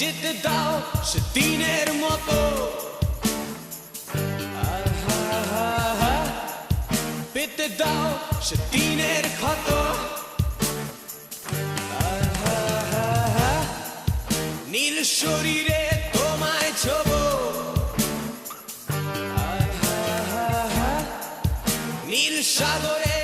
যেতে দাও সে দিনের মতো। পেতে দাও সে দিনের ক্ষত। নীল শরীরে তোমায় ছোব। নীল সাগর